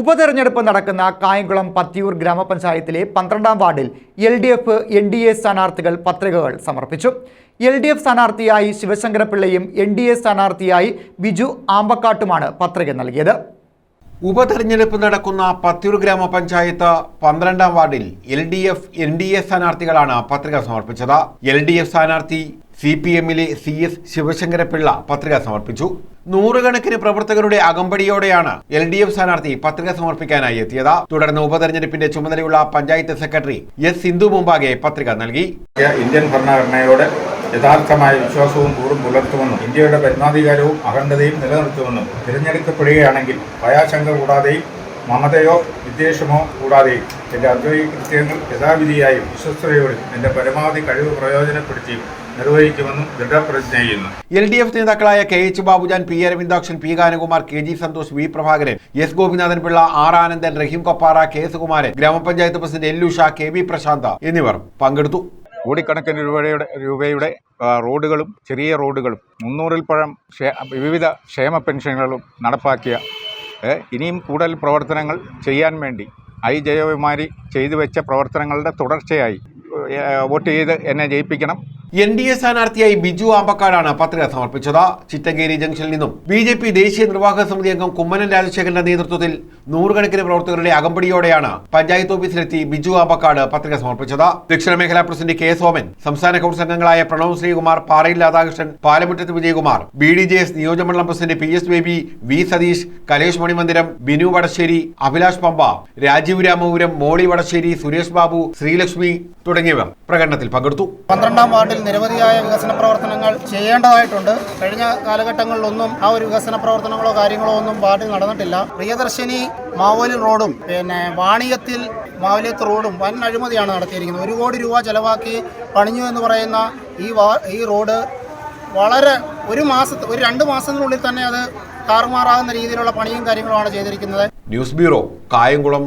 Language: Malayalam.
ഉപതെരഞ്ഞെടുപ്പ് നടക്കുന്ന കായംകുളം പത്തിയൂർ ഗ്രാമപഞ്ചായത്തിലെ പന്ത്രണ്ടാം വാർഡിൽ L D F N D A സ്ഥാനാർത്ഥികൾ പത്രികകൾ സമർപ്പിച്ചു. എൽ ഡി എഫ് സ്ഥാനാർത്ഥിയായി ശിവശങ്കരപിള്ളയും എൻ ഡി എ സ്ഥാനാർത്ഥിയായി ബിജു ആമ്പക്കാട്ടുമാണ് പത്രിക നൽകിയത്. ഉപതെരഞ്ഞെടുപ്പ് നടക്കുന്ന പത്തിയൂർ ഗ്രാമപഞ്ചായത്ത് പന്ത്രണ്ടാം വാർഡിൽ L D F N D A സ്ഥാനാർത്ഥികളാണ് പത്രിക സമർപ്പിച്ചത്. എൽ ഡി എഫ് സ്ഥാനാർത്ഥി സി പി എമ്മിലെ സി എസ് ശിവശങ്കരപിള്ള പത്രിക സമർപ്പിച്ചു. നൂറുകണക്കിന് പ്രവർത്തകരുടെ അകമ്പടിയോടെയാണ് എൽ ഡി എഫ് സ്ഥാനാർത്ഥി പത്രിക സമർപ്പിക്കാനായി എത്തിയത്. തുടർന്ന് ഉപതെരഞ്ഞെടുപ്പിന്റെ ചുമതലയുള്ള പഞ്ചായത്ത് സെക്രട്ടറി എസ് സിന്ധു മുമ്പാകെ പത്രിക നൽകി. ഇന്ത്യൻ ഭരണഘടനയോട് യഥാർത്ഥമായ വിശ്വാസവും കൂറും പുലർത്തുമെന്നും ഇന്ത്യയുടെ പരമാധികാരവും അഖണ്ഡതയും നിലനിർത്തുമെന്നും തിരഞ്ഞെടുക്കപ്പെടുകയാണെങ്കിൽ ഭയാശങ്ക കൂടാതെയും മമതയോ വിദ്വേഷമോ കൂടാതെയും എന്റെ ഔദ്യോഗിക കൃത്യങ്ങൾ യഥാവിധിയായും വിശ്വസ്തയോടും എന്റെ പരമാവധി കഴിവ് പ്രയോജനപ്പെടുത്തിയും എൽ ഡി എഫ് നേതാക്കളായ K H Babujan P Aravindakshan P Ganakumar K G Santhosh V Prabhakaran S Gopinathan Pillai R Anandan Rahim Koppara K Sukumaran ഗ്രാമപഞ്ചായത്ത് president Ellusha K V Prashantha എന്നിവർ പങ്കെടുത്തു. കോടിക്കണക്കിന് രൂപയുടെ രൂപയുടെ റോഡുകളും ചെറിയ റോഡുകളും മുന്നൂറിൽ പഴം വിവിധ ക്ഷേമ പെൻഷനുകളും നടപ്പാക്കിയ ഇനിയും കൂടുതൽ പ്രവർത്തനങ്ങൾ ചെയ്യാൻ വേണ്ടി ഐ ജയകുമാരി ചെയ്തു വെച്ച പ്രവർത്തനങ്ങളുടെ തുടർച്ചയായി വോട്ട് ചെയ്ത് എന്നെ ജയിപ്പിക്കണം. എൻ ഡി എ സ്ഥാനാർത്ഥിയായി ബിജു ആമ്പക്കാടാണ് പത്രിക സമർപ്പിച്ചത്. ചിറ്റങ്കേരി ജംഗ്ഷനിൽ നിന്നും ബി ജെ പി ദേശീയ നിർവാഹക സമിതി അംഗം കുമ്മനം രാജശേഖരന്റെ നേതൃത്വത്തിൽ നൂറുകണക്കിന് പ്രവർത്തകരുടെ അകമ്പടിയോടെയാണ് പഞ്ചായത്ത് ഓഫീസിലെത്തി ബിജു ആമ്പക്കാട് പത്രിക സമർപ്പിച്ചത്. ദക്ഷിണ മേഖലാ പ്രസിഡന്റ് കെ സോമൻ സംസ്ഥാന കൗൺസിൽ അംഗങ്ങളായ Pranav Sreekumar Parayil Radhakrishnan Palamuttathu Vijayakumar B D J S നിയോജകമണ്ഡലം president P S Baby V Satheesh Kalesh Manimandiram Binu Vadasserry Abhilash Pamba Rajeev Ramapuram Molly Vadasserry Suresh Babu Sreelakshmi തുടങ്ങിയവർ പ്രകടനത്തിൽ പങ്കെടുത്തു. പന്ത്രണ്ടാം വാർഡിൽ നിരവധിയായ വികസന പ്രവർത്തനങ്ങൾ ചെയ്യേണ്ടതായിട്ടുണ്ട്. കഴിഞ്ഞ കാലഘട്ടങ്ങളിലൊന്നും ആ ഒരു വികസന പ്രവർത്തനങ്ങളോ കാര്യങ്ങളോ ഒന്നും വാർഡിൽ നടന്നിട്ടില്ല. പ്രിയദർശിനി മാവോലി റോഡും പിന്നെ വാണിയത്തിൽ മാവലിയത്ത് റോഡും വൻ അഴിമതിയാണ് നടത്തിയിരിക്കുന്നത്. ഒരു കോടി രൂപ ചെലവാക്കി പണിഞ്ഞു എന്ന് പറയുന്ന ഈ ഈ റോഡ് വളരെ ഒരു മാസത്തെ ഒരു രണ്ട് മാസത്തിനുള്ളിൽ തന്നെ അത് താറുമാറാകുന്ന രീതിയിലുള്ള പണിയും കാര്യങ്ങളുമാണ് ചെയ്തിരിക്കുന്നത്. News bureau Kayamkulam